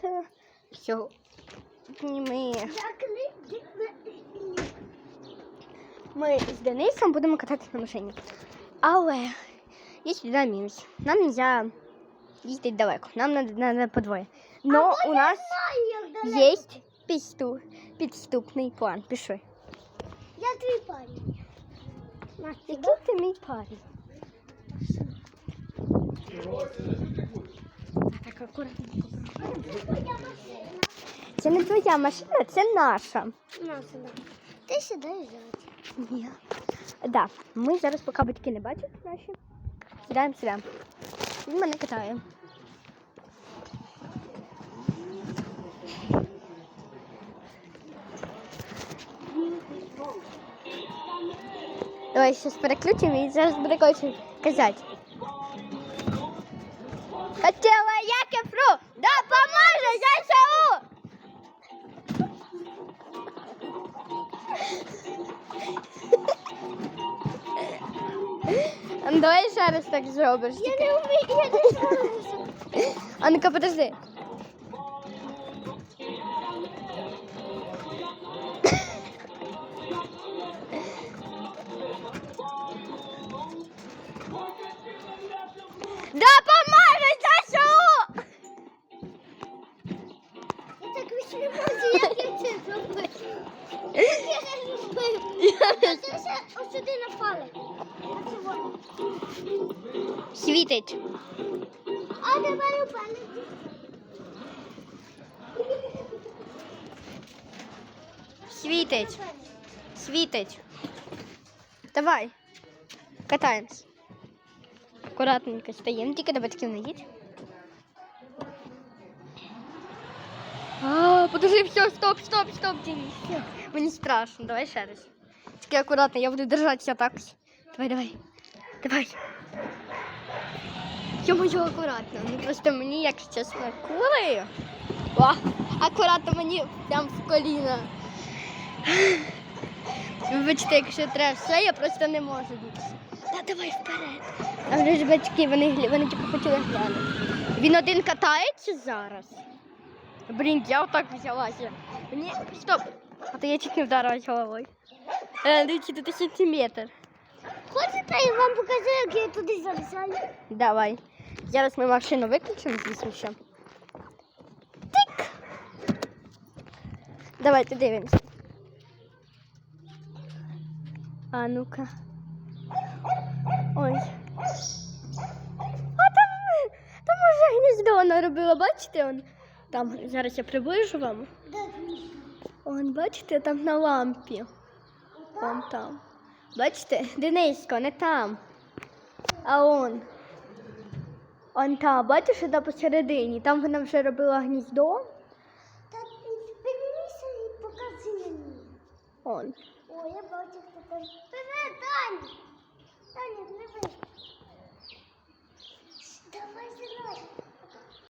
Давайте сьогодні ми, ми з Денисом будемо кататися на машині. Але є сюди мінус. Нам не можна їздити далеко. Нам треба по двоє. Но у нас є підступ, підступний план. Пішли. Я твій парень. Який ти мій парень? Акуратно. Це не твоя машина, це наша. На сюди. Ти сюди взяти. Ні. Да, ми зараз поки батьки не бачать наші. Сідаємо сюди. Він мене катає. Давай зараз переключимо і зараз буде коротше казати. Я кефру, допоможе ЗСУ! А ну, давай ще раз так зробиш. Я не вмію, я не знаю. А ну-ка, подожди. Допоможе Світить. А тепер упали. Світить. Світить. Давай. Катаємось. Акуратненько стоїмо, тільки до батьків не їдь. А, подожди, все, стоп, стоп, стоп. Все. Мені страшно, давай ще раз. Тільки акуратно, я буду держатися так. Давай, давай. Давай. Я можу акуратно. Ну просто мені, як чесно, кулею. О, акуратно мені прям в коліна. Вибачте, якщо треба все, я просто не можу більше. Та давай вперед. А вже ж батьки, вони, вони тільки хотіли глянути. Він один катається зараз. Блін, я отак взялася. Мені стоп. А то я тільки вдарилась головою. Е, Дивіться, тут сантиметр. Хочете, я вам покажу, як я туди залізаю? Давай. Зараз ми машину виключимо, звісно, що. Тик! Давайте дивимося. А ну-ка. Ой. А там, там уже гніздо наробила, бачите? Он, Там зараз я приближу вам. Он, бачите, там на лампі. Вон там. Бачите? Дениско, не там. А он. Он там, бачиш, що посередині. Там вона вже робила гніздо. Та і покажи мені. Он. О, я бачу, хто там.